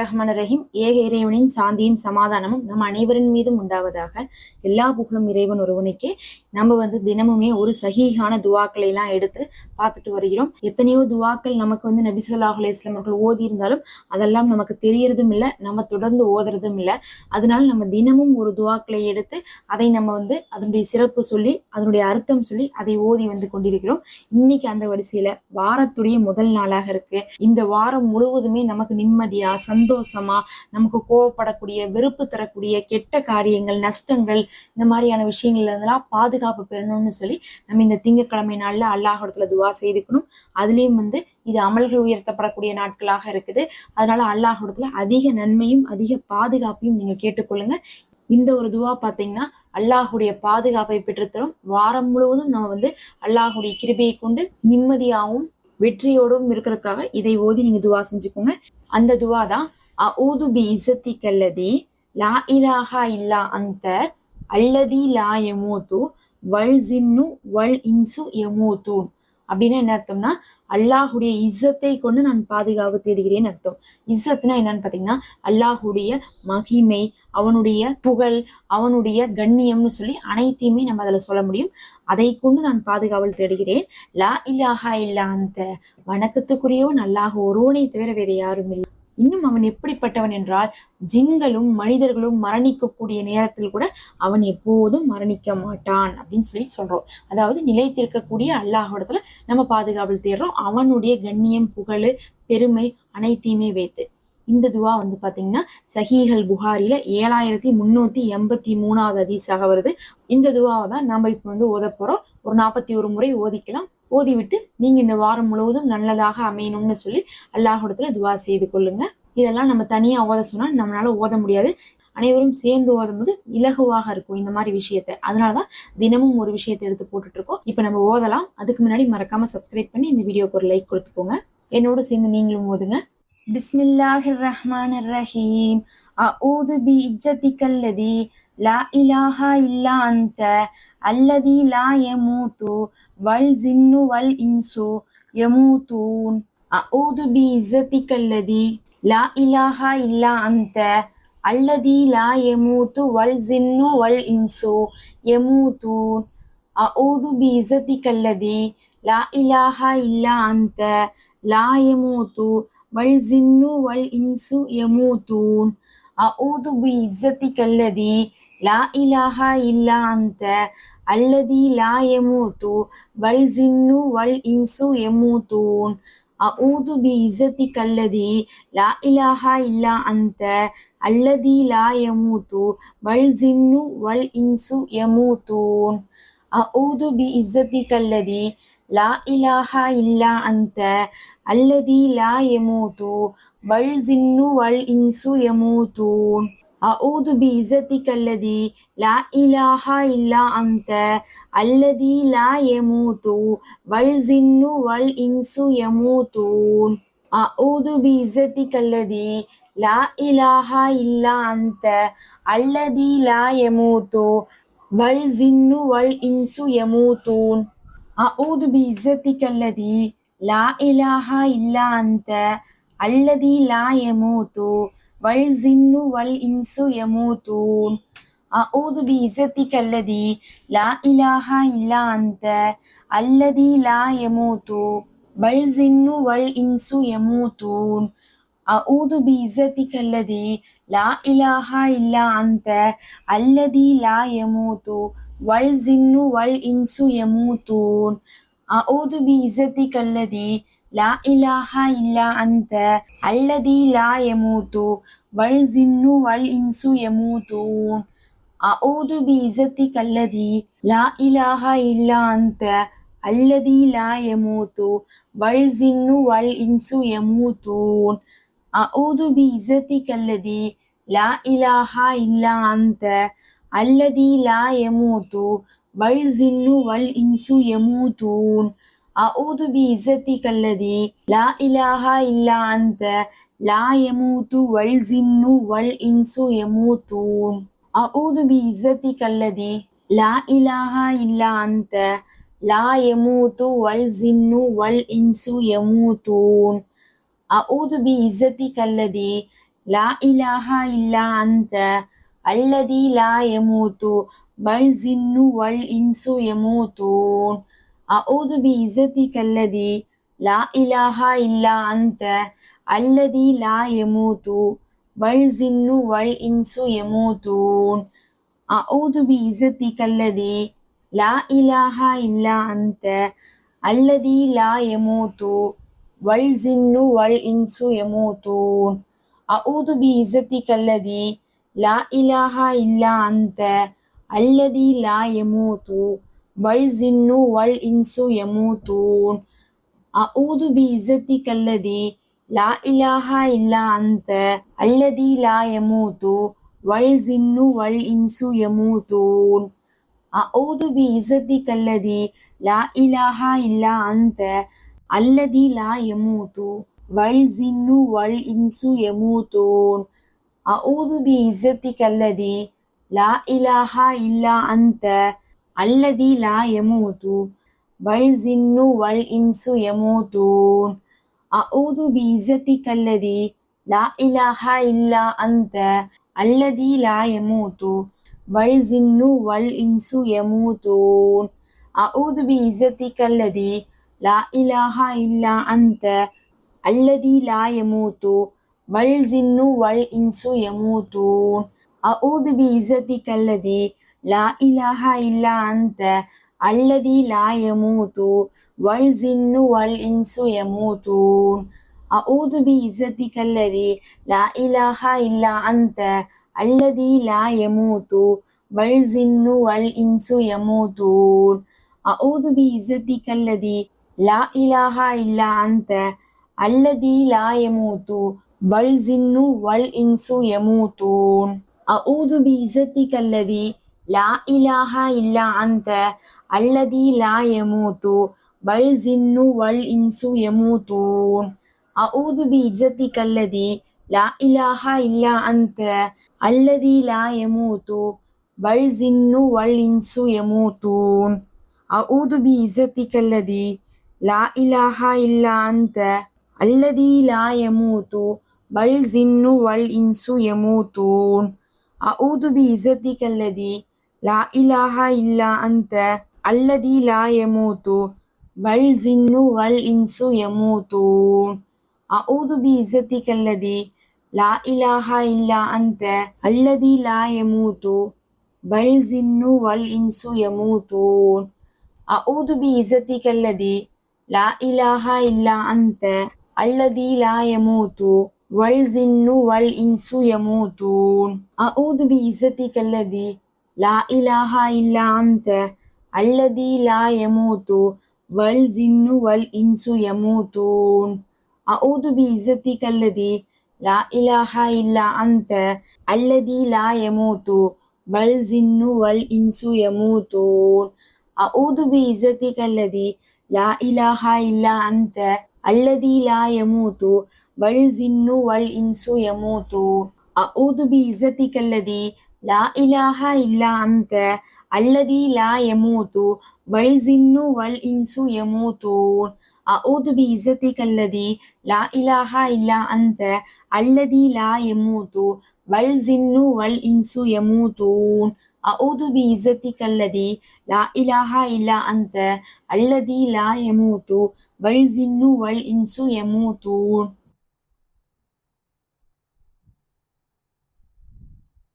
ரஹ்மான் ரஹீம் ஏக இறைவனின் சாந்தியும் சமாதானமும் நம் அனைவரின் மீதும் உண்டாவதாக. எல்லா புகழும் இறைவன் ஒருவனுக்கே. நம்ம வந்து தினமுமே ஒரு சகிகான துவாக்களை எல்லாம் எடுத்து பார்த்துட்டு வருகிறோம். எத்தனையோ துவாக்கள் நமக்கு வந்து நபிசுல்லாஹ் அலையம் அவர்கள் ஓதி இருந்தாலும் அதெல்லாம் நமக்கு தெரியறதும் இல்லை நம்ம தொடர்ந்து ஓதுறதும் இல்லை. அதனால நம்ம தினமும் ஒரு துவாக்களை எடுத்து அதை நம்ம வந்து அதனுடைய சிறப்பு சொல்லி அதனுடைய அர்த்தம் சொல்லி அதை ஓதி வந்து கொண்டிருக்கிறோம். இன்னைக்கு அந்த வரிசையில வாரத்துடைய முதல் நாளாக இருக்கு. இந்த வாரம் முழுவதுமே நமக்கு நிம்மதியா சந்தோஷம் சந்தோஷமா நமக்கு கோவப்படக்கூடிய வெறுப்பு தரக்கூடிய கெட்ட காரியங்கள் நஷ்டங்கள் இந்த மாதிரியான விஷயங்கள்ல இருந்தெல்லாம் பாதுகாப்பு பெறணும்னு சொல்லி நம்ம இந்த திங்கக்கிழமை நாள்ல அல்லாஹிடத்துல துவா செய்துக்கணும். அதுலயும் வந்து இது அமல்கள் உயர்த்தப்படக்கூடிய நாட்களாக இருக்குது. அதனால அல்லாஹிடத்துல அதிக நன்மையும் அதிக பாதுகாப்பையும் நீங்க கேட்டுக்கொள்ளுங்க. இந்த ஒரு துவா பார்த்தீங்கன்னா அல்லாஹுடைய பாதுகாப்பை பெற்றுத்தரும். வாரம் முழுவதும் நம்ம வந்து அல்லாஹுடைய கிருபையை கொண்டு நிம்மதியாகவும் வெற்றியோடும் இருக்கிறதுக்காக இதை ஓதி நீங்க துவா செஞ்சுக்கோங்க. அந்த துவா தான் அஊது பி இசத்தி கல்லதி லா இலாஹா இல்லா அந்த அல்லதி லா எமூத்து வல் ஜின்னு வல் இன்சு எமூத்தூன் அப்படின்னா என்ன அர்த்தம்னா அல்லாஹுடைய இஸ்ஸத்தை கொண்டு நான் பாதுகாப்பு தேடுகிறேன் அர்த்தம். இஸ்ஸத்னா என்னன்னு பார்த்தீங்கன்னா அல்லாஹுடைய மகிமை அவனுடைய புகழ் அவனுடைய கண்ணியம்னு சொல்லி அனைத்தையுமே நம்ம அதில் சொல்ல முடியும். அதை கொண்டு நான் பாதுகாவல் தேடுகிறேன். லா இல்லாஹா இல்லா அந்த வணக்கத்துக்குரியவன் அல்லாஹ் ஒருவனை தவிர வேற யாரும் இல்லை. இன்னும் அவன் எப்படிப்பட்டவன் என்றால் ஜின்களும் மனிதர்களும் மரணிக்கக்கூடிய நேரத்தில் கூட அவன் எப்போதும் மரணிக்க மாட்டான் அப்படின்னு சொல்லி சொல்றோம். அதாவது நிலைத்திருக்கக்கூடிய அல்லாஹோடத்துல நம்ம பாதுகாவல் தேடுறோம். அவனுடைய கண்ணியம் புகழ் பெருமை அனைத்தையுமே வைத்து. இந்த துவா வந்து பாத்தீங்கன்னா சஹீஹல் புகாரில ஏழாயிரத்தி முன்னூத்தி எண்பத்தி மூணாவது அதிசாக வருது. இந்த துவாவை தான் நம்ம இப்போ வந்து ஓத போறோம். ஒரு நாற்பத்தி ஒரு முறை ஓதிக்கலாம். ஓதிவிட்டு நீங்க இந்த வாரம் முழுவதும் நல்லதாக அமையணும்னு சொல்லி அல்லாஹிடத்துல துவா செய்து கொள்ளுங்க. இதெல்லாம் நம்ம தனியா ஓத சொன்னா நம்மளால ஓத முடியாது. அனைவரும் சேர்ந்து ஓதும்போது இலகுவாக இருக்கும் இந்த மாதிரி விஷயத்த. அதனாலதான் தினமும் ஒரு விஷயத்தை எடுத்து போட்டுட்டு இருக்கோம் இப்ப நம்ம ஓதலாம். அதுக்கு முன்னாடி மறக்காம சப்ஸ்கிரைப் பண்ணி இந்த வீடியோக்கு ஒரு லைக் கொடுத்துக்கோங்க. என்னோட சேர்ந்து நீங்களும் ஓதுங்க. பிஸ்மில்லாஹிர் ரஹ்மான் ரஹீம் அஊது பி கல்லதி லா இலாஹா இல்லா அந்த அல்லதி லா யமூத்து வல் ஜின்னு வல் இன்சு யமூதூன். அஊது பி இஸ்ஸத்திக்கல்லதி லா இலாஹா இல்லா அந்த அல்லதி லா யமூத்து வல் ஜின்னு வல் இன்சு யமூதூன். அஊது பி இஸ்ஸத்திக்கல்லதி லா இலாஹா இல்லா அந்த லா யமூத்து வல் ஜின்னு வல் இன்சு யமூதூன். அஊது பி இஸ்ஸத்திக்கல்லதி லா இலாஹா இல்லா அந்த அல்லதி லா எமூத்து வல் ஜின்னு வல் இன்சு எமூத்தூன். அஊது பி இசத்தி கல்லதி லா இலாஹா இல்லா அந்த அல்லதி லா எமூத்து வல் ஜின்னு வல் இன்சு எமூத்தூன். அஊது பி இசத்தி கல்லதி லா இலாஹா இல்லா அந்த அல்லதி லா எமூத்து வல் ஜின்னு வல் இன்சு எமூத்தூன். அஊது பி இசத்திக் அல்லதி லா இலாஹா இல்லா அந்த அல்லதி லா எமூத்து வல் ஜின்னு வல் இன்சு எமூத்தூன் அஊது பி இசத்திக் அல்லதி லா இலாஹா இல்லா அந்த அல்லதி லா எமூத்து வல் ஜின்னு வல் இன்சு எமூத்தூன் அஊது பி இசத்திக் அல்லதி லா இலாஹா இல்லா அந்த அல்லதி லா எமூத்து யமூத்தூன் أعوذ بعزتك الذي لا إله إلا أنت الذي لا يموت والجن والإنس يموتون أعوذ بعزتك الذي لا إله إلا أنت الذي لا يموت والجن والإنس يموتون أعوذ بعزتك الذي லா இலாஹா இல்லா அந்த அல்லதி லா எமூத்து வல் ஜின்னு வல் இன்சு எமூத்தூன் அவுது பி இசத்தி கல்லதி லா இலாஹா இல்லா அந்த அல்லதி லா எமூத்து வல் ஜின்னு வல் இன்சு எமூத்தூன் அவுது பி இசத்தி கல்லதி லா இலாஹா இல்லா அந்த அல்லதி லா எமூத்து வல் ஜின்னு வல் இன்சு எமூத்தூன் அவுது பி இசத்தி கல்லதி லா இலாஹா இல்லா அந்த லா எமூத்து வல் ஜின்னு வல் இன்சு எமூத்தூன் அவுது பி இசத்தி கல்லதி லா இலாஹா இல்லா அந்த லா எமூத்து வல் ஜின்னு வல் இன்சு எமூத்தூன் அவுது பி இசத்தி கல்லதி லா இலாஹா இல்லா அந்த அல்லதி லா எமூத்து வல் ஜின்னு வல் இன்சு எமூத்தூன் அவுது பி இசதி கல்லதி லா இலாஹா இல்லா அந்த அல்லதி லா எமூது வல் ஜின்னு வல் இன்சு எமூதூன் அவுது பி இசதி கல்லதி லா இலாஹா இல்லா அந்த அல்லதி லா எமூது வல் ஜின்னு வல் இன்சு எமூதூன் அவுது பி இசதி கல்லதி லா இலாஹா இல்லா அந்த அல்லதி லா எமூது வல் ஜின்னு வல் இன்சு யமூதூன். அஊது பி இஸ்ஸத்திக அல்லதி லா இலாஹா இல்லா அந்த அல்லதி லா யமூது வல் ஜின்னு வல் இன்சு யமூதூன். அஊது பி இஸ்ஸத்திக அல்லதி லா இலாஹா இல்லா அந்த அல்லதி லா யமூது வல் ஜின்னு வல் இன்சு யமூதூன். அஊது பி இஸ்ஸத்திக அல்லதி லா இலாஹா இல்லா அந்த அல்லதி லா எமூது வல் ஜின்னு வல் இன்சு எமூதூன் அஊது பி இஸ்ஸத்தி கல்லதி லா இலாஹா இல்லா அந்த அல்லதி லா எமூது வல் ஜின்னு வல் இன்சு எமூதூன் அஊது பி இஸ்ஸத்தி கல்லதி லா இலாஹா இல்லா அந்த அல்லதி லா எமூது வல் ஜின்னு வல் இன்சு எமூதூன் அஊது பி இஸ்ஸத்தி கல்லதி بعزتك الذي لا إله إلا أنت الذي لا يموت والجن والإنس يموتون أعوذ بعزتك الذي لا إله إلا أنت الذي لا يموت والجن والإنس يموتون أعوذ بعزتك الذي لا إله إلا أنت الذي لا يموت والجن والإنس يموتون أعوذ بعزتك الذي லா இலாஹா இல்லா அந்த அல்லதி லா எமூத்து பல் ஜின்னு வல் இன்சு எமூத்தூன் அவுது பி இஜத்தி கல்லதி லா இலாஹா இல்லா அந்த அல்லதி லா எமூத்து பல் ஜின்னு வல் இன்சு எமூத்தூன் அவுது பி இஜத்தி கல்லதி லா இலாஹா இல்லா அந்த அல்லதி லா எமூத்து பல் ஜின்னு வல் இன்சு எமூத்தூன் அவுது பி இஜத்தி கல்லதி லா இலாஹா இல்லா அந்த அல்லதி லா யமூத்து வல் ஜின்னு வல் இன்சு யமூத்து. அவுது பி இசத்தி கல்லதி லா இலாஹா இல்லா அந்த அல்லதி லா யமூத்து வல் ஜின்னு வல் இன்சு யமூத்தூன் அவுது பி இசத்தி கல்லதி லா இலாஹா இல்லா அந்த அல்லதி லா யமூத்து வல் ஜின்னு வல் இன்சு யமூத்தூன் அவுது பி இசத்தி கல்லதி லா இலாஹா இல்லா அந்த அல்லதி லா யமூத்து வல் ஜின்னு வல் இன்சு யமூத்தூன். அவுது பி இசத்தி கல்லதி லா இலாஹா இல்லா அந்த அல்லதி லா யமூத்து வல் ஜின்னு வல் இன்சு யமூத்தூன். அவுது பி இசத்தி கல்லதி லா இலாஹா இல்லா அந்த அல்லதி லா யமூத்து வல் ஜின்னு வல் இன்சு யமூத்து அவுது பி இசத்தி கல்லதி லா இலாஹா இல்லா அந்த அல்லதி லா எமூது வல் ஜின்னு வல் இன்சு எமூதூன் அவுது பி இசத்தி கல்லதி லா இலாஹா இல்லா அந்த அல்லதி லா எமூது வல் ஜின்னு வல் இன்சு எமூதூன் அவுது பி இசத்தி கல்லதி லா இலாஹா இல்லா அந்த அல்லதி லா எமூது வல் ஜின்னு வல் இன்சு எமூதூன்